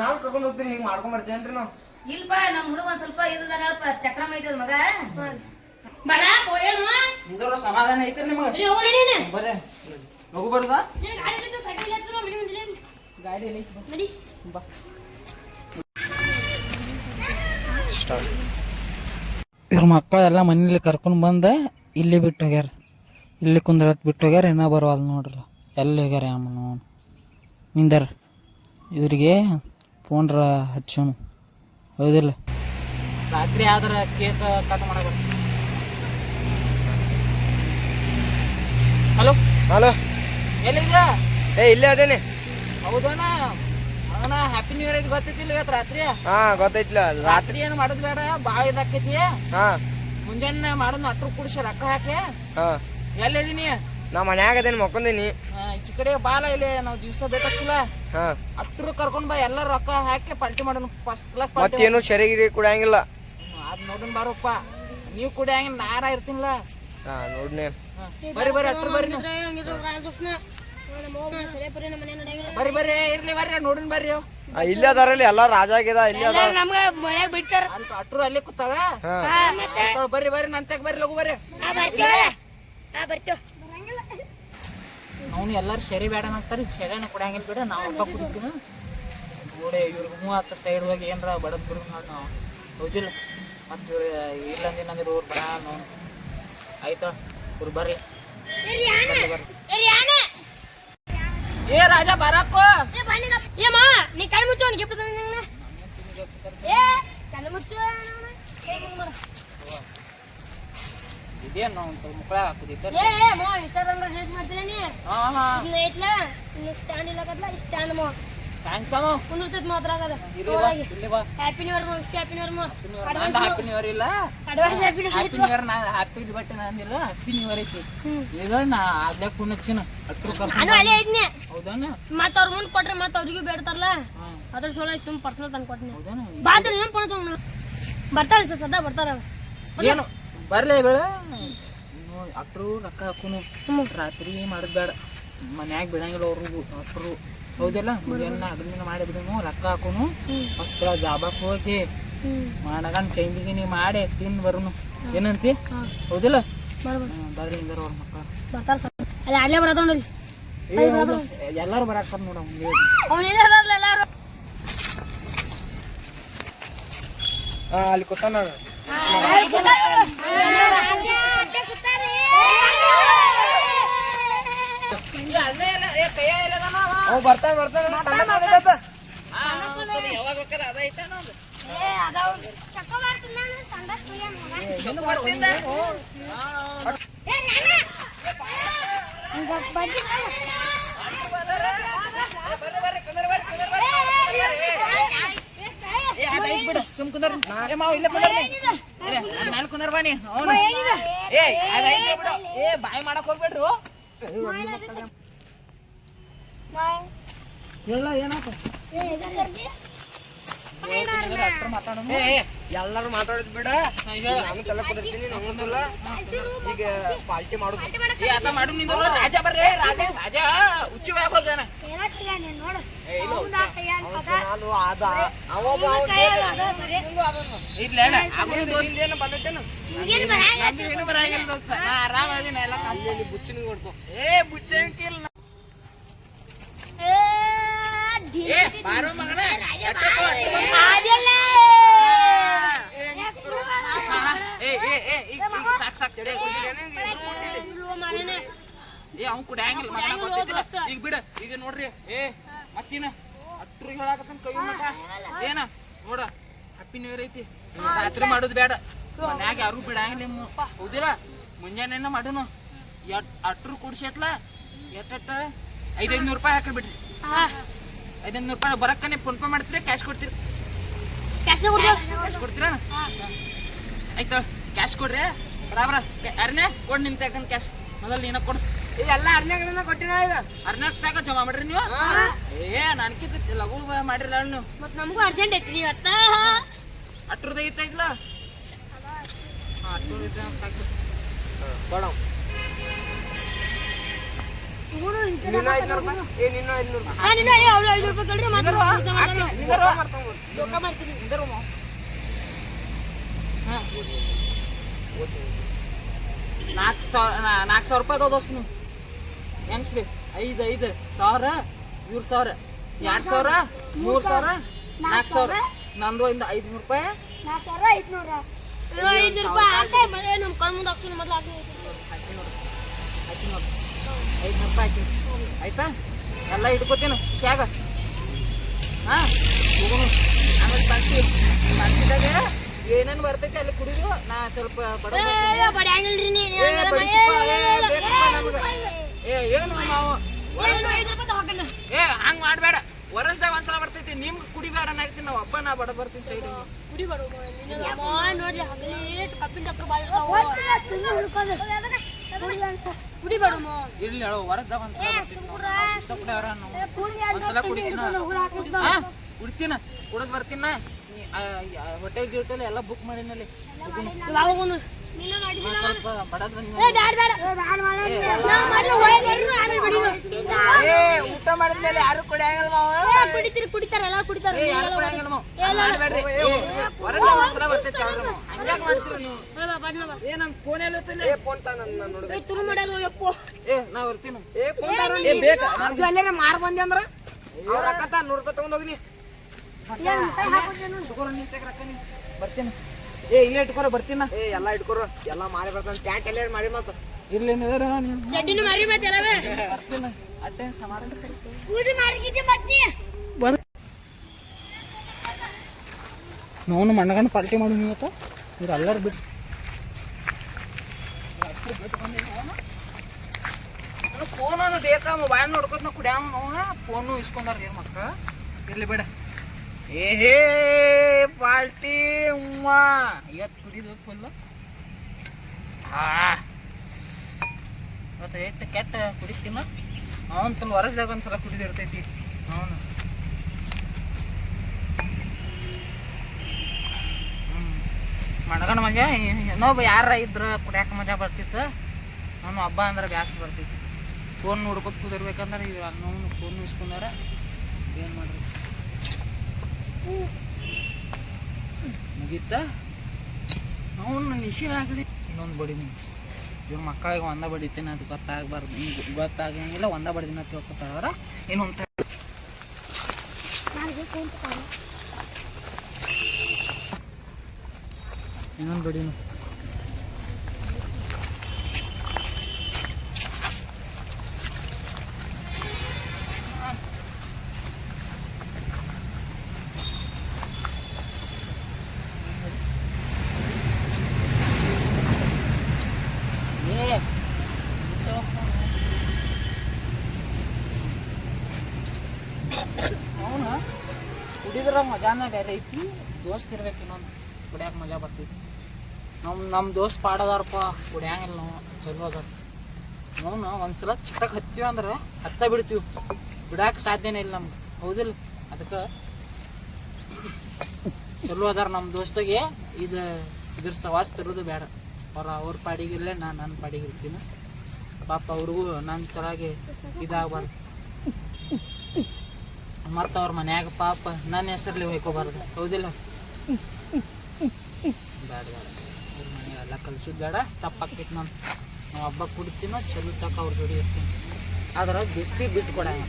ನಾವ್ ಕರ್ಕೊಂಡು ಹೋಗ್ತೀನಿ ಹಿಂಗ್ ಮಾಡ್ಕೊಂಡ್ ಬರ್ತೇನ್ರಿ ನಾವು? ಇಲ್ಪ ನಮ್ ಹುಡುಗ ಒಂದ್ ಸ್ವಲ್ಪ ಇದ್ದದಪ್ಪ ಚಕ್ರಮ ಐತದ ಮಗ. ಬಡ ಏನು ನಿಂದ್ರ ಸಮಾಧಾನ ಐತ್ರಿ ನಿಮಗೆ? ಬರ್ರಿ. ಹೋಗು ಬರ್ದಾ? ಗಾಡಿ ಬಾ. ಇವ್ರ ಮಕ್ಕಳೆಲ್ಲ ಮನೇಲಿ ಕರ್ಕೊಂಡು ಬಂದ ಇಲ್ಲಿ ಬಿಟ್ಟು ಹೋಗ್ಯಾರ. ಇಲ್ಲಿ ಕುಂದ್ರತ್ ಬಿಟ್ಟು ಹೋಗ್ಯಾರ ಏನೋ ಬರವಲ್ ನೋಡ್ರಲ್ಲ. ಎಲ್ಲಿ ಹೋಗ್ಯಾರ ಅಮ್ಮನು ನಿಂದರ. ಇವ್ರಿಗೆ ಫೋನ್ರ ಹಚ್ಚೋಣ. ಹೌದಿಲ್ಲ? ರಾತ್ರಿ ಆದ್ರೆ ಕೇಕ್ ಕಟ್ ಮಾಡಬೇಕು. ಹಲೋ? ಹಲೋ? ಎಲ್ಲಿದ್ಯಾ ಏ ಇಲ್ಲೇ ಅದೇನೆ. ಹೌದಣ್ಣ. ಅಣ್ಣ ಹ್ಯಾಪಿ ನ್ಯೂ ಇಯರ್ ಐತಿ ಗೊತ್ತೈತಿಲ್ಲ ಇವತ್ತು ರಾತ್ರಿ? ಹಾ ಗೊತ್ತೈತಿಲ್ಲ ರಾತ್ರಿ. ಏನು ಮಾಡೋದು ಬೇಡ ಭಾಳ ಇದಾಕೈತಿ ಹಾ. ಮುಂಜಾನೆ ಮಾಡೋದು ಅಟ್ರು ಕುಡಿಸಿ ರೊಕ್ಕ ಹಾಕಿ. ಹಾ. ಎಲ್ಲಿದೀನಿ ನಾ ಮನ್ಯಾಗ ಅದೇನು ಮಕ್ಕೊಂದೀನಿ. ಈ ಕಡೆ ಬಾಲ ಇಲ್ಲಿ ನಾವು ದಿವಸ ಬೇಕಾಗಿಲ್ಲ ಹಾ ಅಟ್ರು ಕರ್ಕೊಂಡ್ ಬಾ ಎಲ್ಲ ರೊಕ್ಕ ಹಾಕಿ ಪಲ್ಟಿ ಮಾಡೋಣ. ಫಸ್ಟ್ ಕ್ಲಾಸ್ ಪಾರ್ಟಿ ಮತ್ತೇನು ಸರಿಗಿರಿ ಕುಡಿಯಂಗಿಲ್ಲ. ಅದ್ ನೋಡೋಣ ಬಾರಪ್ಪ. ನೀವು ಕುಡಿಯಂಗ ನಾರ ಇರ್ತೀನಿಲ್ಲ ಹಾ ನೋಡ್ನೆ. ಬರ್ರಿ ಬರ್ರಿ ಅಟ್ರು ಬರ್ರಿ ಬರ್ರಿ ಬರ್ರಿ ಇರ್ಲಿ ಬರ್ರಿ ನೋಡಿನ್ ಬರ್ರಿ ಇಲ್ಲೇ ಅದಾರಲ್ಲಿ ಎಲ್ಲ ರಾಜ ಆಗ್ಯದ ಇಲ್ಲೇ ಅದ ನಮ್ಗ ಮನ್ಯಾಗ ಬಿಡ್ತಾರ. ಅಲ್ಲಿ ಅಟ್ರು ಅಲ್ಲೇ ಕೂತಾರ? ಬರ್ರಿ ಬರ್ರಿ ನಂತ ಬರ್ರಿ ಲಗು ಬರ್ರಿ. ಅವನು ಎಲ್ಲಾರು ಸರಿ ಬೇಡ ಅಂತಾರೆ ಸರಿನ ಕೊಡಂಗಿಲ್ಲ ಬಿಡ ನಾವು ಒಬ್ಬ ಕುಡಿತೀವಿ. ಗೋಡೆ ಇವ್ರಿಗೆ ಆತ ಸೈಡ್ ಹೋಗಿ ಏನ್ರ ಬಡದ್ ಬಿಡು ನೋಡಿ ನಾವು. ಹೌದಿಲ್ಲ? ಮತ್ತು ಇವ್ರು ಇಲ್ಲಂದಿನಂದ್ರೆ ಇವ್ರು ಬರ ನೋಡಿ. ಆಯ್ತಾ? ಇವ್ರು ಬರ್ರಿ. ಏ ರಾಜ ಬರಕ್ಕೋ. ಏ ಮಾ ನೀ ಕಣ್ಣು ಮುಚ್ಚು ಗಿಫ್ಟ್ ಏ ಕಣ್ಣು ಮುಚ್ಚು ಇದೇನು ಮುಕ್ಕಳ ಹಾಕುದಿತ್ತ ಏ ಏ ಮೋ ಮಾಡ್ತೀನಿ ನೀ? ಹಾ ಹಾ. ಇನ್ನ ಐತ್ಲ ಇನ್ನು ಸ್ಟ್ಯಾಂಡ್ ಇಲ್ಲ ಕತ್ಲ ಸ್ಟ್ಯಾಂಡ್ ಮೋ. ಥ್ಯಾಂಕ್ಸ್ ಅಮ್ಮ. ಕುಂದಿರ್ತೈತ್ ಮಾತ್ರ ಆಗದ. ಇಲ್ಲಿ ಬಾ ಇಲ್ಲಿ ಬಾ. ಹ್ಯಾಪಿ ನ್ಯೂ ಇಯರ್ ಮೋ ವಿಶ್ ಹ್ಯಾಪಿ ನ್ಯೂ ಇಯರ್ ಮೋ. ನಂದು ಹ್ಯಾಪಿ ನ್ಯೂ ಇಯರ್ ಇಲ್ಲ. Happy new happy new year ನಾ ಹ್ಯಾಪಿ ಹ್ಯಾಪಿ ನ್ಯೂ ಇಯರ್ ಐತಿ. ಈಗ ನಾ ಅಲ್ಲೇ ಕುಣಚ್ಚಿನ ಅಟ್ರು ನಾನು ಕರ್ಕೊಂಡು ಅಲ್ಲೇ ಐದ್ನಿ ಹೌದಾನ? ಮತ್ತ ಅವ್ರ ಮುಂದ್ ಕೊಟ್ರೆ ಮತ್ತ ಅವ್ರಿಗೂ ಬೇಡ್ತಾರಲ್ಲ? ಹಾ. ಅದ್ರ ಸಲ ಸುಮ್ ಪರ್ಸನಲ್ ತಂದ್ ಕೊಟ್ಟಿನಿ ಹೌದಾನ? ಬಾತ್ರ ಏನ್ ಪಣ ಬರ್ತಾಳೆ ಸರ್ ಸದಾ ಬರ್ತಾರ ಏನು? ಬರ್ಲೇ ಬೇಡ ಅಟ್ರು ರೊಕ್ಕ ಹಾಕುನು. ರಾತ್ರಿ ಮಾಡೋದ್ ಬೇಡ. ಮನ್ಯಾಗ ಬಿಡಂಗಿಲ್ಲ ಅವ್ರು ಅಟ್ರು ಹೌದಿಲ್ಲ? ಮುಂಜಾನೆ ಅದನ್ನ ಮಾಡಿದ್ರು ರೊಕ್ಕ ಹಾಕುನು. ಫಸ್ಟ್ ಜಾಬಕ್ಕೆ ಜಾಬಕ್ ಹೋಗಿ ಮಾಡಗನ್ ಚೈಂದಿಗೆ ನೀವು ಮಾಡಿ ತಿನ್ ಬರುನು. ಏನಂತಿ? ಹೌದಿಲ್ಲ? ಬರ್ರಿ ಬರ್ಲಿ ಅವ್ರ ಮಕ್ಕಳು ಅಲ್ಲಿ ಅಲ್ಲೇ ಬರತ್ತ ನೋಡಿ. ಎಲ್ಲಾರು ಬರಾಕ್ತಾರ ನೋಡ ಅಲ್ಲಿ ಕೂತಾನ ಬರ್ತಾನ ಬರ್ತಾನೆ. ಯಾವಾಗ ಬೇಕಾದ್ರೆ ಅದ ಐತೆ ಐತ್ ಬಿಡು. ಸುಮ್ ಕುಂದರ್ ಏ ಮಾವ ಇಲ್ಲೇ ಕುಂದರ್ ಮ್ಯಾಲ್ ಕುಂದರ್ ಬಾ ನೀ. ಅವ್ನು. ಏ ಅದ ಐತ್ ಬಿಡು. ಏ ಬಾಯ್ ಮಾಡಕ್ ಹೋಗ್ಬೇಡ್ರಿ. ಹೇಳ ಏನಾತ ಮಾತಾಡೋಣ ಏ ಏ, ಎಲ್ಲಾರು ಮಾತಾಡೋದ್ ಬಿಡ. ನಾನು ತಲೆ ಕುದಿರ್ತೀನಿ ನಂಗೊಂದಿಲ್ಲ ಈಗ ಪಾಲ್ಟಿ ಮಾಡೋದು. ಏ ಮಾಡು ನಿಂದು ರಾಜ ಬರ್ರಿ ರಾಜ. ರಾಜ ಹುಚ್ಚು ಹೋಗ್ಯಾನ. ನಾನು ಅವ. ಇಲ್ಲ ಆಗೋದು ದೋಸ್ತ. ಏನು ಬರಾಗಿಲ್ಲ ದೋಸ್ತ? ನಾ ಆರಾಮ ಅದೀನಿ ಎಲ್ಲ ಅಲ್ಲಿ ಬುಚ್ಚಿನ ಕೊಡ್ತು ಏ ಬುಚ್ಚಂಕಿಲ್ಲ ಏ ಬಾರೋ ಮಗನ. ಅಟ್ಟಕ್ಕೋ, ಅಟ್ಟಕ್ಕೋ. ಏ ಏ ಏ ಈಗ ಈಗ ಸಾಕ್ ಸಾಕ್. ತಡಿ. ಏ ಅವ್ನ್ ಕುಡಿಯಂಗಿಲ್ಲ ಮಗನ ಗೊತ್ತೈತಿಲ್ಲ ಈಗ ಬಿಡ ಈಗ ನೋಡ್ರಿ. ಏ ಮತ್ತಿನ? ಅಟ್ರಿಗೆ ಹೇಳಾಕತ್ತನ್ ಕೈ ಮಠ. ಏನ? ನೋಡ ಹ್ಯಾಪಿ ನ್ಯೂ ಇಯರ್ ಐತಿ. ರಾತ್ರಿ ಮಾಡೋದು ಬೇಡ. ಮನ್ಯಾಗ ಯಾರು ಬಿಡಂಗಿಲ್ಲ ನಿಮ್ಮ. ಹೌದಿಲ್ಲ? ಮುಂಜಾನೆ ಮಾಡುನು? ಎಟ್ ಅಟ್ರು ಕುಡ್ಸೈತ್ಲ? ಎಟ್ಟ ಐದೈದು ರೂಪಾಯಿ ಹಾಕಿ ಬಿಡ್ರಿ. ಐದೈದು ರೂಪಾಯಿ ಬರಕ್ಕನೆ ಫೋನ್ ಪೇ ಮಾಡ್ತೀರಿ? ಕ್ಯಾಶ್ ಕೊಡ್ತೀರಿ? ಕ್ಯಾಶ್ ಕೊಡ್ತೀರಾ? ಆಯ್ತು. ಕ್ಯಾಶ್ ಕೊಡ್ರಿ? ಬರಾಬರ ಅರ್ನೆ ಕೊಡ್ ನಿನ್ ತಗೊಂಡ್ ಕ್ಯಾಶ್ ಮೊದಲು ನೀನ ಕೊಡು. ಎಲ್ಲ ಅರ್ನ್ಯಾಗನ ಕೊಟ್ಟಿನ ಈಗ? ಅರ್ನ್ಯಾಗ ತಗ ಜಮಾ ಮಾಡ್ರಿ ನೀವು. ಏ ನನ್ಕಿಂತ ಲಘು ಮಾಡಿರಲ್ಲ ನೀವು. ಮತ್ ನಮಗೂ ಅರ್ಜೆಂಟ್ ಐತ್ರಿ ಇವತ್ತ? ಅಟ್ರದ ಐತೈತ್ಲ ನಿಂದರು ನಾಲ್ಕು ಸಾವಿರ ನಾಲ್ಕು ಸಾವಿರ ರೂಪಾಯಿ ಅದಾವ ದೋಸ್ತ ನೀವು ಹೆಂಗ್ಸ್ರಿ ಐದು ಐದು. ಸಾವಿರ? ಮೂರು ಸಾವಿರ? ಎರಡು ಸಾವಿರ? ಮೂರು ಸಾವಿರ? ನಾಲ್ಕು ಸಾವಿರ? ನಂದು ಇಂದ ಐದುನೂರು ರೂಪಾಯಿ. ನಾಲ್ಕು ಐದು ರೂಪಾಯಿ ಹಾಕಿ ಮಳೆ ನಮ್ಮ ಕಣ್ ಮುಂದೆ ಹಾಕ್ತೀನಿ ಮೊದಲು ಹಾಕಿ ಹಾಕಿ ನೋಡು. ಹಾಕಿ ನೋಡು ಐದುನೂರು ರೂಪಾಯಿ ಹಾಕಿ ಆಯ್ತಾ? ಎಲ್ಲ ಇಟ್ಕೋತೀನಿ ಶಾಗ. ಹಾಂ? ಹೋಗೋಣ ಆಮೇಲೆ ಬರ್ತೀವಿ. ಬರ್ತಿದ್ದಾಗ ಏನೇನು ಬರ್ತೈತಿ ಅಲ್ಲಿ ಕುಡಿದು ನಾ ಸ್ವಲ್ಪ ಏನು ನಾವು ಏ ಹಂಗ್ ಮಾಡ್ಬೇಡ. ವರ್ಷದಾಗ ಒಂದ್ಸಲ ಬರ್ತೈತಿ ನಿಮ್ ಕುಡಿಬೇಡ ನಾಗ್ತೀನಿ ನಾವು ಅಪ್ಪ ನಾ ಬಡ ಬರ್ತೀನಿ ಸೈಡ್ ಇರ್ಲಿ ಹೇಳು ವರ್ಷದಾಗ ಒಂದ್ಸಲ ಕುಡಿತೀನ? ಕುಡಿತೀನ? ಕುಡಿದ್ ಬರ್ತೀನ? ಹೋಟೆಲ್ ಗಿಟೆಲ್ ಎಲ್ಲ ಬುಕ್ ಮಾಡಿನಲ್ಲಿ ಸ್ವಲ್ಪ ಬಡದ್ ಊಟ ಮಾಡಿದ್ಮೇಲೆ ಯಾರು ಕುಡಿಯಂಗಿಲ್ಲ ಕುಡಿತೀರಿ ಕುಡಿತಾರ ಎಲ್ಲ ಕುಡಿತಾರ. ಯಾರು ಕುಡಿಯಂಗಿಲ್ಲ ಬರ್ತೈತಿ. ಹಂಗ್ಯಾಕ್ ಮಾಡ್ತೀರಿ ನೀವು? ಏ ನಂಗೆ ಫೋನ್ ಎಲ್ಲ ಏ ಫೋನ್ ತಾ ನನ್ನ ನೋಡ್ಬೇಕು ಏ ತುರು ಮಾಡಲ್ಲ ಯಪ್ಪೋ ಏ ನಾ ಬರ್ತೀನಿ ಏ ಫೋನ್ ತಾರು ಏ ಬೇಕಾ? ಮಾರ್ ಬಂದೆ ಅಂದ್ರ? ಅವ್ರ ರೊಕ್ಕ ತಾ ನೂರು ರೂಪಾಯಿ ತಗೊಂಡ್ ಹೋಗಿನಿ. ಬರ್ತೀನಿ. ಏ ಇಲ್ಲೇ ಇಟ್ಕೊರ ಬರ್ತೀನ? ಏ ಎಲ್ಲ ಇಟ್ಕೊರು ಎಲ್ಲಾ ಮಾರಿ ಬರ್ತಾನ ಪ್ಯಾಂಟ್ ಎಲ್ಲೇ ಮಾಡಿ ಮತ್ತೆ. ಇರ್ಲಿ ಚಡ್ಡಿನ ಮರಿ ಮತ್ತೆ ಎಲ್ಲವೇ ಬರ್ತೀನಿ. ಅಟ್ಟೆ ಸಮಾಧಾನ ಬರ್ ನೋನು ಮಣ್ಣಗಂಡು ಪಾಲ್ಟಿ ಮಾಡು ಇವತ್ತು. ಇವ್ರು ಎಲ್ಲರೂ ಬಿಟ್ಟು ಫೋನು ಬೇಕಾ? ಮೊಬೈಲ್ ನೋಡ್ಕೊತ ನಾವು ಕುಡಿಯಾಮ ಫೋನು ಇಸ್ಕೊಂಡಾರ ಏನು ಮಕ್ಕ? ಇರ್ಲಿ ಬೇಡ. ಏ ಹೇ ಪಾಲ್ಟಿ ಉಮ್ಮ ಇವತ್ತು ಕುಡಿದು ಫುಲ್ಲು ಇವತ್ತು ಎಷ್ಟು ಕೆಟ್ಟ ಕುಡಿತೀನ? ಅವನು ತುಂಬ ವರ್ಷದಾಗ ಒಂದ್ಸಲ ಕುಡಿದಿರ್ತೈತಿ. ಅವನು. ಮಣಗಣ ಮಜಾ ಇನ್ನೊಬ್ಬ ಯಾರ ಇದ್ರ ಕುಡಿಯಾಕ ಮಜಾ ಬರ್ತಿತ್ತು? ಅವನು ಹಬ್ಬ ಅಂದ್ರೆ ಬ್ಯಾಸರ ಬರ್ತಿತ್ತು. ಫೋನ್ ನೋಡ್ಕೊತ ಕುದಿರ್ಬೇಕಂದ್ರೆ ಇವ್ ಅನ್ನೋನು ಫೋನ್ ಇಸ್ಕೊಂಡಾರ ಏನು ಮಾಡ್ರಿ? ಮುಗೀತ? ಅವನು ನಿಶೆ ಇನ್ನೊಂದು ಬಡಿನಿ ಇವ್ರ ಮಕ್ಕಳಿಗೆ ಒಂದ ಬಡಿತೀನಿ ಅದು ಗೊತ್ತಾಗಬಾರ್ದು. ಹಿಂಗೆ ಗೊತ್ತಾಗಂಗಿಲ್ಲ ಒಂದ ಬಡಿದಿನ ತಿಳ್ಕೊತಾರ ಇನ್ನೊಂದು ಇನ್ನೊಂದು ಬಡಿನು ಅವನು ಕುಡಿದ್ರ ಮಜಾನ ಬೇರೆ ಐತಿ. ದೋಸ್ತ್ ಇರ್ಬೇಕು ಇನ್ನೊಂದು. ಕುಡಿಯಾಕ ಮಜಾ ಬರ್ತೈತಿ ನಮ್ಮ ನಮ್ಮ ದೋಸ್ತ್ ಪಾಡದಾರಪ್ಪ, ಕುಡಿಯಂಗಿಲ್ಲ ನಾವು. ಚಲೋ ಅದಾರ. ಅವನು ಒಂದ್ಸಲ ಚಟಕ್ ಹತ್ತೀವಿ ಅಂದ್ರೆ ಹತ್ತ ಬಿಡ್ತೀವಿ. ಬಿಡಾಕ ಸಾಧ್ಯನೇ ಇಲ್ಲ ನಮ್ಗೆ. ಹೌದಿಲ್ಲ? ಅದಕ್ಕೆ ಚಲೋ ಅದಾರ ನಮ್ಮ ದೋಸ್ತಗೆ. ಇದು, ಇದ್ರ ಸವಾಸ ತರೋದು ಬೇಡ. ಅವ್ರ ಅವ್ರ ಪಾಡಿಗಿರ್ಲೆ ನಾನು ನನ್ನ ಪಾಡಿಗೆ ಇರ್ತೀನಿ. ಪಾಪ ಅವ್ರಿಗೂ ನನ್ನ ಸಲಾಗಿ ಇದಾಗಬಾರ್ದು. ಮತ್ತು ಅವ್ರ ಮನ್ಯಾಗ ಪಾಪ ನನ್ನ ಹೆಸರಲ್ಲಿ ಹೊಯ್ಕೋಬಾರ್ದು. ಹೌದಿಲ್ಲ? ಬೇಡ ಬೇಡ ಅವ್ರ ಮನೆಗೆ ಎಲ್ಲ ಕಲ್ಸೋದು ಬೇಡ ತಪ್ಪಾಗ್ತೈತಿ ನಾನು ನಾವು ಹಬ್ಬ ಕುಡಿತೀನೋ ಚಲೋ ತಕ್ಕ ಅವ್ರ ಜೋಡಿ ಇರ್ತೀನಿ. ಆದ್ರೆ ಬಿಸ್ತಿ ಬಿಟ್ಟು ಕೊಡಂಗ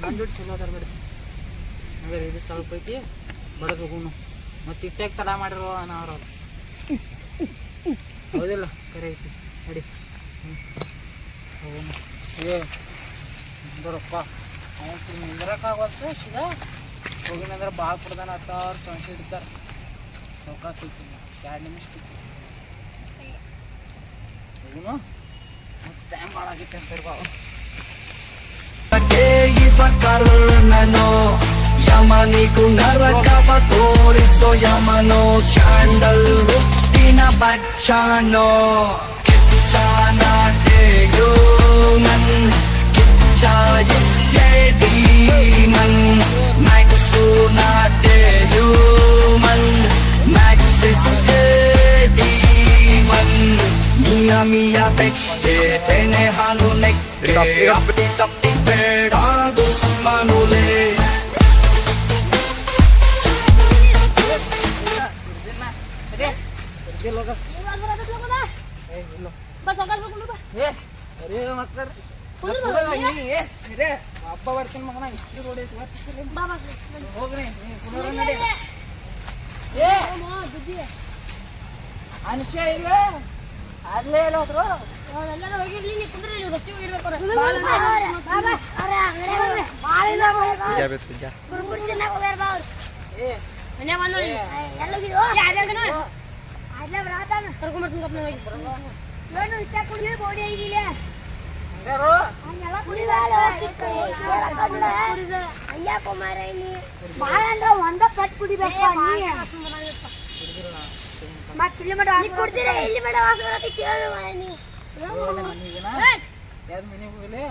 ನನ್ನ ಜೋಡಿ ಚಲೋ ಅದಾರ ಬಿಡಿ. ಅಂದ್ರೆ ಇದು ಸ್ವಲ್ಪ ಐತಿ, ಬಡದು ಹೋಗುನು ಮತ್ತು ಇಟ್ಟಾಗ ತಡ ಮಾಡಿರೋ ಅನ್ನೋರು ಹೌದಿಲ್ಲ? ಕರೆ ಐತಿ, ನಡಿ. ಹ್ಞೂ ಹೋಗೋಣ. ಏ ಅವ್ನು ನಿಂದ್ರಕ್ಕಾಗತ್ತು ಶಿದ ಹೋಗಿನಂದ್ರೆ ಭಾಳ ಕುಡ್ದಾನ ಹತ್ತಾರು ಚಮಚ ಹಿಡಿತಾರೆ ಚೌಕಾಸ್ ಸಿಗ್ತೀನಿ ಎರಡು ನಿಮಿಷ ಹೋಗಿನ? ಟೈಮ್ ಮಾಡಾಗಿತ್ತು ಆಗೈತೆ ಅಂತ ಬಾವು ಕರ್ಣನೋ, ಯಮನಿಗೂ ತೋರಿಸೋ ಯಮನೋ ಶಾಂಡಲ್ ಕಿಚ್ಚಾನೋ ಬಚ್ಚಾನೋ human Kichcha Mia pekke tene halunek Tappi tappi pedadus manule Bas angkat gua dulu, Pak. Eh, dari makan. ಬೇಡ ದುಸ್ಮನುಲೇ ಇದನ್ನ ಅದೇ ಬರ್ತಿಲ್ಲ ಹೋಗ. ಏ, ಇಲ್ಲ. ಬಸ್ ಹೋಗಲ್ಲ ಹೋಗ್ಕೊಂಡು ಬಾ ಏ ಅರೇ ಮಕ್ಕಳ ಅಪ್ಪ ಬರ್ತೀನಿ ಮಗನ ಇಷ್ಟು ರೋಡ್ ಹೋಗ್ರಿ ಅನುಷ್ಯ ಇಲ್ಲ ಅಲ್ಲೇ ಇಲ್ಲ ಹೋದ್ರು ಎಲ್ಲರೂ ಏನು ನೀ ಕುಂದ್ರಿ ಬೋಡಿ ಬಸ್ಸಿಗೆ ಹೋಗಿರ್ಬೇಕು ಅವ್ರು. ಬಾಳ ಅಂದ್ರೆ ಏ ಮನ್ಯಾಗ ಬಂದ್ ನೋಡಿ ಯಾರ್ಯಾರ್ಗನ? ಕರ್ಕೊಂಬರ್ತೀನಿ ಗಪ್ನ ಹೋಗಿ. ಹಂಗಾರು ಒಂದ ಪಟ್ ಕುಡಿಬೇಕು ನೀ ಮತ್ ಇಲ್ಲಿ ಮಡ ಕುಡ್ತೀರ ಇಲ್ಲಿ ಮಡ ವಾಸ ಬರತ್ತೆ ಕೇಳು ನೀ ಮನೆಗೇನ ಯಾವ್ದು ಮನೆಗೆ ಹೋಗಲಿ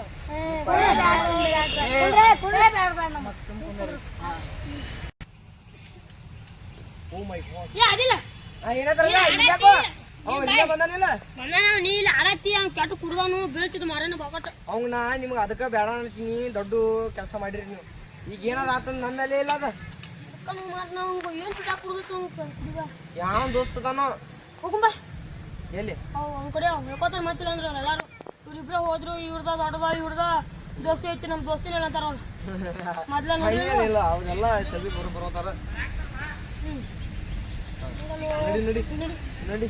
ಮತ್ತೆ ಸುಮ್ ಕುಂದ್ರಿ. ಹಾ. ಏ, ಅದಿಲ್ಲ. ಏನಾದ್ರಲ್ಲ ಏ, ಇಲ್ಲಾಕ ಆಡತ್ತಿ. ಅವ ಇಲ್ಲೇ ಬಂದಾನಿಲ್ಲ? ನೀ ಇಲ್ಲಿ ಆಡತ್ತಿ ಅವ್ನ್ ಕೆಟ್ಟು ಕುಡ್ದಾನು ಬೀಳ್ತಿದ್ ಮಾರನ ಬಾಗಟ ಅವ್ನ ನಾ ನಿಮ್ಗೆ ಅದಕ್ಕೆ ಬೇಡ ಅಂತೀನಿ ದೊಡ್ಡ ಕೆಲಸ ಮಾಡಿರಿ ನೀವು. ಈಗ ಏನಾರ ಆತಂದ್ ನನ್ನ ಮೇಲೆ ಇಲ್ಲ ಅದ. ಯಾವ ದೋಸ್ತ ಅದಾನೋ? ಹೋಗುಂಬ ಎಲ್ಲಿ? ಅವ್ ಅವ್ನ ಕಡೆ ಅವ್ನ್ ಹೇಳ್ಕೊತಾರ ಮತ್ತಿಲ್ಲ ಅಂದ್ರೆ ಅವ್ರು ಎಲ್ಲಾರು ಇವ್ರಿಬ್ರೇ ಹೋದ್ರು ಇವ್ರದ ದೊಡ್ಡದ ಇವ್ರದ ದೋಸ್ತಿ ಐತಿ ನಮ್ ದೋಸ್ತಿನ ಅಂತಾರ ಅವ್ರು. ಮೊದ್ಲ ಇಲ್ಲ ಸವಿ ಬರೋ ಬರೋತಾರ. ನಡಿ. ನಡಿ. ನಡಿ.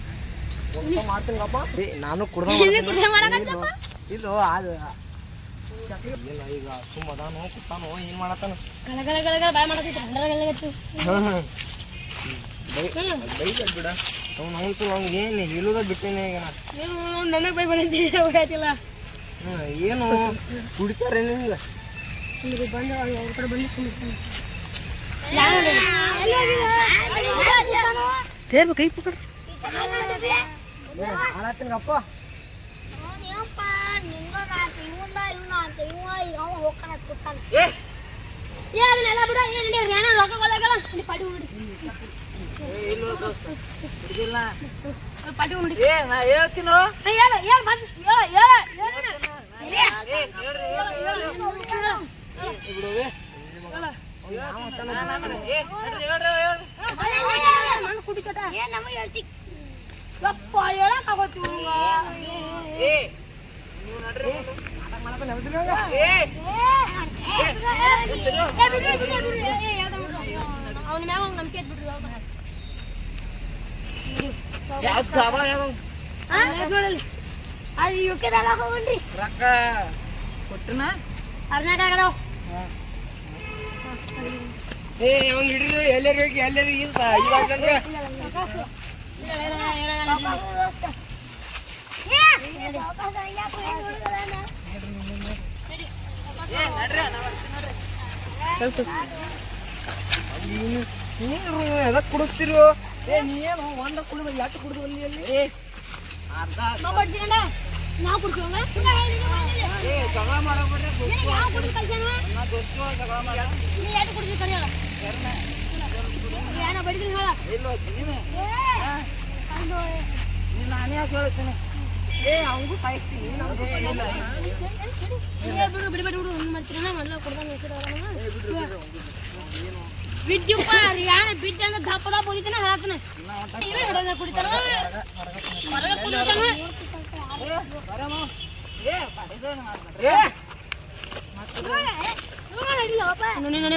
ಏ ನಾನು ಕುಡ್ದ. ಇಲ್ಲ ಅದು ಇಲ್ಲ ಈಗ ಸುಮ್ಮ ಅದಾನು ಕುತ್ತಾನು ಏನು ಮಾಡತ್ತಾನ ಬೈದ ಬಿಡ ಅವ್ನು ಅವ್ನು ಅವ್ನಿಗೆ ಏನು ಹೇಳುದ ಬಿಟ್ಟೇನೆ ಈಗ ನನಗೆ ಬೈ ಹ್ಮ್, ಏನು ಕುಡಿತಾರೆ ನಿಮ್ಗೆ ಇಲ್ಲಿ ಬಂದು ಅವ್ರ ಕಡೆ ಬಂದು ಸುಮ್ಮನೆ ತೇರ್ಬೇಕು ಕೈ ಪಕಡ್ ಏ ಅದನ್ನೆಲ್ಲ ಬಿಡ ಏನ್ ನಡಿ ರೇಣ ರೊಕ್ಕ ಕೊಡಗಲ್ಲ ಇಲ್ಲಿ ಪಾಟಿ ಹುಡಿ ಏ, ಇಲ್ಲ ದೋಸ್ತ ಹಿಡ್ದಿಲ್ಲ. ಪಾಟಿ ಹುಡಿ ಏ ನಾ ಹೇಳ್ತೀನೋ ಅವನ ಮ್ಯಾಗ ಒಂದು ನಂಬಿಕೆ ಬಿಡ್ರಿ ಯಾವ್ದು ದಾಬಾ ಯಾವ್ದು ಅದು ಯು ಕೆದಾಗ ಹೋಗ್ರಿ ರೊಕ್ಕ ಕೊಟ್ಟನ ಕರ್ನಾಟಕದ ಏ ಅವ್ನು ಹಿಡಿದು ಎಲ್ಲರೂ ಹೋಗಿ ಎಲ್ಲರೂ ಈಗ ನೀನು ಎದಕ್ ಕುಡಿಸ್ತಿರು ಏ ನೀನು ಒಂದ ಕುಡಿದ ಯಾಕೆ ಕುಡಿದು ಬಂದಿ ಅಲ್ಲಿ ಅರ್ಧ ನಾವು ನಾವು ಏ ಜಗಳ ಮಾಡಬೇಡ್ರಿ ನಾ ಜಗಳ ಮಾಡ ನೀ ಯಾಕೆ ಇಲ್ಲ ನೀನು ನೀನು ಯಾಕೆ ಏ ಅವಂಗೂ ಏ ಬಿಡು ಬಿಡು ಬಿಡು ಬಿದ್ದ ಅಂದ್ರೆ ದಪ್ಪ ದಪ್ಪ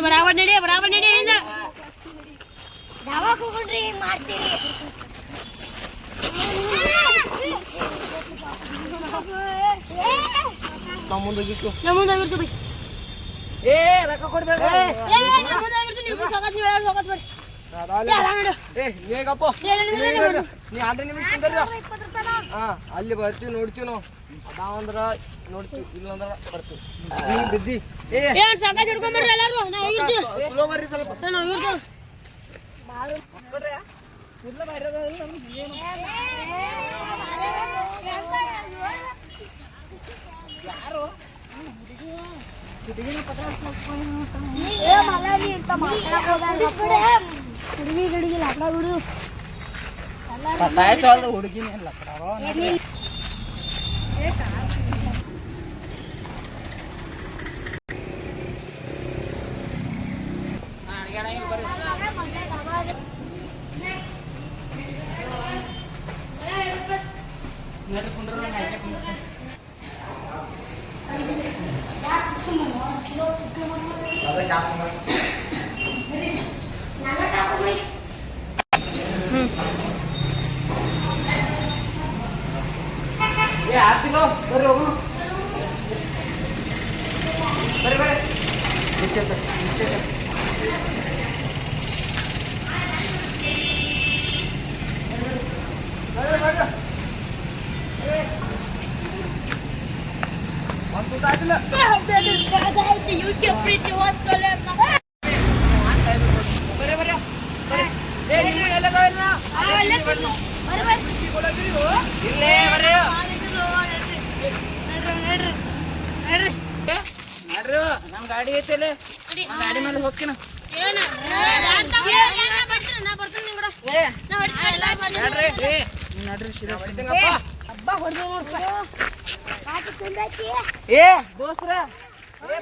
ಬರಾಬರ್ ನಡಿ ಬರಾಬರ್ ನಡಿ ಮಾಡ್ತೀರಿ ನಮ್ಮ ಮುಂದೋಗಿತ್ತು ನಮ್ಮ ಮುಂದೆ ಆಗಿರ್ತೀವಿ ಬೈ ಏ ರೊಕ್ಕ ಕೊಡ್ಬೇಡ ಏ ನಮ್ಮ ಮುಂದೆ ಆಗಿರ್ತೀವಿ ನೀವು ಸಗತ್ ನೀವು ಎರಡು ಸಗತ್ ಬರ್ರಿ ಏ ಅಲ್ಲ ಬರ್ತೀವಿ ನೋಡ್ತೀವಿ ನಾವು ಅದಾವಂದ್ರ ನೋಡ್ತೀವಿ ಇಲ್ಲಂದ್ರ ಬರ್ತೀವಿ ನೀ ಬಿದ್ದಿ ಬರ್ರಿ ಸ್ವಲ್ಪ ನಾವು ಹೋಗಿರ್ತೀವಿ ಏ ಮಗ ನೀ ಇಂತ ಮಾತಾಡಕ್ ಹೋಗ್ಬೇಡ. ಹುಡುಗಿ ಗಿಡುಗಿ ಲಗ್ನ ಬಿಡು ಪತಾಯಿಸೋಲ್ದ ಹುಡುಗಿನೇ ಇಲ್ಲ ಏ ಆತಿಲೋ ಬರ್ರಿ ಹೋಗೋಣ ಬರ್ರಿ ಬರ್ರಿ ರಿಕ್ಷೆ ಹತ್ತ, ರಿಕ್ಷೆ ಹತ್ತ. ಬರ್ರಿ, ಬರ್ರಿ. ಏ. ಒಂದ್ ತುತ್ತ ಆಯ್ತಿಲ್ಲ? ಬರ್ರಿ, ಬರ್ರಿ. ಬರ್ರಿ. ಏ, ನಿಮ್ಗೆ ಎಲ್ಲದಾವ ಇಲ್ಲ? ಇಲ್ಲೇ ಬರ್ರಿ ಏ, ನಡ್ರಿ ನಮ್ ಗಾಡಿ ಐತಲೆ ಗಾಡಿ ಮೇಲೆ ಹೋಗ್ತೀನ ನಡ್ರಿ. ಹಬ್ಬ ಹೊಡೆದು ತುಂಬೈತಿ ಏ ದೋಸ್ತ್ರ ಏ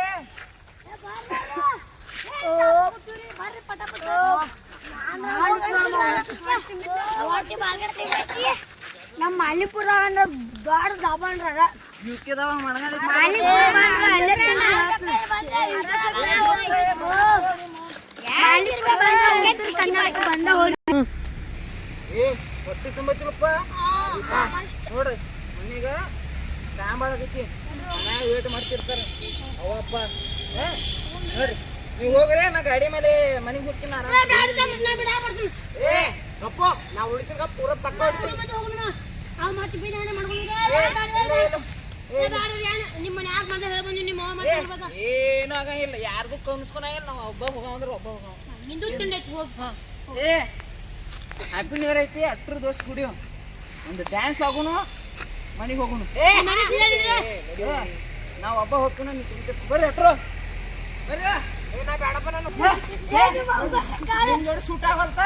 ಏ. ನಮ್ಮ ಮಾಲಿಪುರ ಅನ್ನೋ ದೊಡ್ಡ ದಾಬಣ್ರ ಯುಕೆದವ ಬಂದ ನೋಡ್ರಿ ಮನೀಗ ಆಗೈತಿ ಮನ್ಯಾಗ ವೇಟ್ ಮಾಡ್ತಿರ್ತಾರೆ. ಅವಪ್ಪ ನೋಡ್ರಿ ನೀವು ಹೋಗ್ರಿ ನಾ ಗಾಡಿ ಮೇಲೆ ಮನೆಗೆ ಹೋಗ್ತೀನಿ ಏ ಅಪ್ಪ ನಾ ಉಳಿತಿರ್ಗ ಪೂರ ಪಕ್ಕ ಏನ ಆಗಂಗಿಲ್ಲ ಯಾರಿಗೂ ಕನ್ಸ್ಕೊಳಂಗಿಲ್ಲ ನಾವು ಒಬ್ಬ ಹೋಗಂದ್ರೆ ಒಬ್ಬ ಹೋಗ. ಏ ಹ್ಯಾಪಿ ನ್ಯೂ ಇಯರ್ ಐತಿ ಅಟ್ರ ದೋಸ್ ಕುಡಿಯೋ. ಒಂದು ಡ್ಯಾನ್ಸ್ ಆಗೋಣ ಮನೆಗೆ ಹೋಗೋಣ. ಏ ಹಬ್ಬ ಹೋಗ್ತಾನ ನೀವು ತಿಂತ ಬರ್ರಿ ಅಟ್ರು ಬರ್ರಿ. ಏ ನಾ ಬೇಡಪ್ಪ ನಾನು. ನಿಮ್ ಜೋಡಿ ಸೂಟ್ ಆಗಲ್ತ?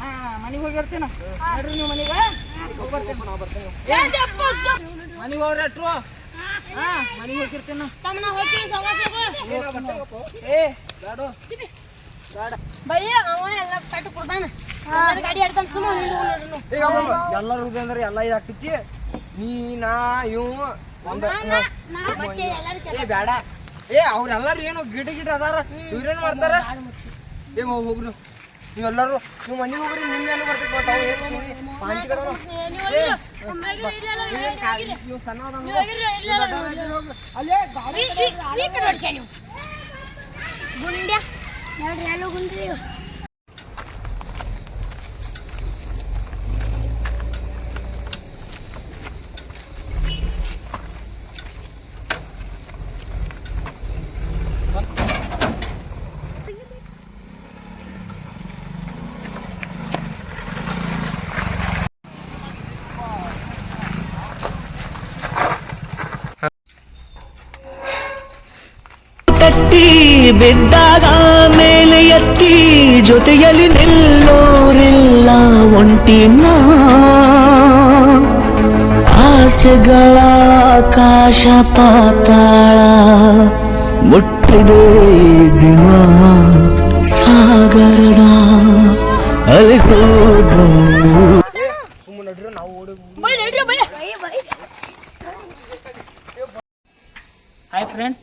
ನಾ ಮನೆಗೆ ಹೋಗಿರ್ತೀನ. ನೋಡ್ರಿ ನೀವು ಮನೆಗೆ. ಹೋಗಿ ಬರ್ತೇನೆ. ನಾವು ಬರ್ತೇನೆ. ಮನೆಗೆ ಹೋಗ್ರಿ ಅಟ್ರು ಹಾ ಮನೆಗೆ ಹೋಗಿರ್ತೀನಿ. ಏ ಬೇಡ ಬೇಡ ಬಯ್ಯ ಅವ ಎಲ್ಲ ಪೆಟ್ಟು ಕೊಡ್ತಾನ ಗಾಡಿ ಆಡ್ತಾನೆ ಸುಮ್ಮ ಈಗ ಎಲ್ಲರೂ ಅಂದ್ರೆ ಎಲ್ಲ ಇದಾಗ್ತೈತಿ. ನೀ ನಾ ಇವ್ ಒಂದ ನಾ ಮತ್ತೆ ಎಲ್ಲಾರು ಏ ಬೇಡ. ಏ ಅವ್ರೆಲ್ಲರೂ ಏನು ಗಿಡ ಗಿಡ ಅದಾರ. ಇವ್ರೇನ್ ಮಾಡ್ತಾರ? ಏ ಹೋಗ್ರು ಹೋಗ್ರಿ. ನೀವೆಲ್ಲರೂ ನೀವು ಮನೆಗೆ ಹೋಗ್ರಿ ನಿಮ್ಗೆ ಏನು ಬರ್ತೈತಿ ಗೊತ್ತಾ ಅವು ಏನು ಪಾಂಚಿಗೆ ಅದಾವ. ಸಣ್ಣ. ಅಲ್ಲೇ ಗಾಡಿ ಗುಂಡ್ಯಾ? ನೋಡ್ರಿ ಎಲ್ಲೋ ಕುಂತ್ರಿ ಬಿದ್ದಾಗ ಮೇಲೆ ಎತ್ತಿ ಜೊತೆಯಲ್ಲಿ ನಿಲ್ಲೋರಿಲ್ಲ ಒಂಟಿ ನಾ ಆಸೆಗಳ ಆಕಾಶ ಪಾತಾಳ ಮುಟ್ಟಿದೆ ದಿನ. ಸಾಗರದ ಅಲೆಗೋದನ್ನು ಸುಮ್ಮನೆ ನಾವು ಓಡಿ ಬೈ ನಡ್ರಿ bye bye bye hi friends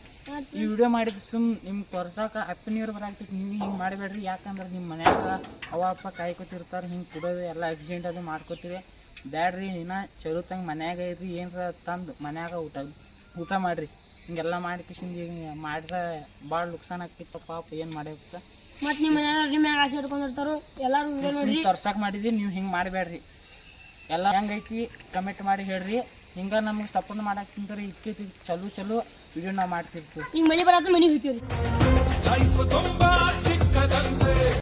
ಈ ವಿಡಿಯೋ ಮಾಡಿದ ಸುಮ್ ನಿಮ್ ತೋರ್ಸಾಕ ಅಪ್ಪ ನೀರು ಬರಾಕ್ತಿ ಬರಾಕ್ತೈತಿ ನೀವು ಹಿಂಗೆ ಮಾಡಬೇಡ್ರಿ. ಯಾಕಂದ್ರೆ ನಿಮ್ಮ ಮನ್ಯಾಗ ಅವ ಅಪ್ಪ ಕಾಯ್ಕೊತಿರ್ತಾರೆ ಹಿಂಗೆ ಕುಡೋದು ಎಲ್ಲ ಆಕ್ಸಿಡೆಂಟ್ ಅದು ಮಾಡ್ಕೊತೀವಿ. ಬ್ಯಾಡ್ರಿ ಇನ್ನ ಚಲೋತಂಗ ಮನ್ಯಾಗ ಇರ್ರಿ ಏನ್ರ ತಂದು ಮನ್ಯಾಗ ಊಟ ಊಟ ಮಾಡ್ರಿ. ಹಿಂಗೆಲ್ಲ ಮಾಡಿ ಕಿಶಿಂದ ಮಾಡಿದ್ರೆ ಭಾಳ ನುಕ್ಸಾನ್ ಆಗ್ತಿತ್ತು ಪಾಪ ಏನು ಮಾಡಬೇಕು. ಮತ್ತೆ ನಿಮ್ಮ ಮನ್ಯಾಗ ನಿಮ್ಮ ಆಸೆ ಇಟ್ಕೊಂಡಿರ್ತಾರು ಎಲ್ಲರೂ ನೋಡ್ರಿ. ತೋರ್ಸಕ್ ಮಾಡಿದ್ವಿ ನೀವು ಹಿಂಗೆ ಮಾಡಬೇಡ್ರಿ. ಎಲ್ಲ ಹೆಂಗೈತಿ ಕಮೆಂಟ್ ಮಾಡಿ ಹೇಳ್ರಿ. ಹಿಂಗೆ ನಮ್ಗೆ ಸಪೋರ್ಟ್ ಮಾಡಕ್ಕೆ ತಿಂತಾರೆ ಇದಕ್ಕೆ ಚಲೋ ಚಲೋ. ನಾವು ಮಾಡ್ತಿರ್ತೀವಿ. ಈಗ ಮಳಿ ಬರತ್ತ ಮನಿ ಹೋಗ್ತೀವ್ರಿ. ಲೈಫ್ ತುಂಬಾ ಚಿಕ್ಕದಂತೆ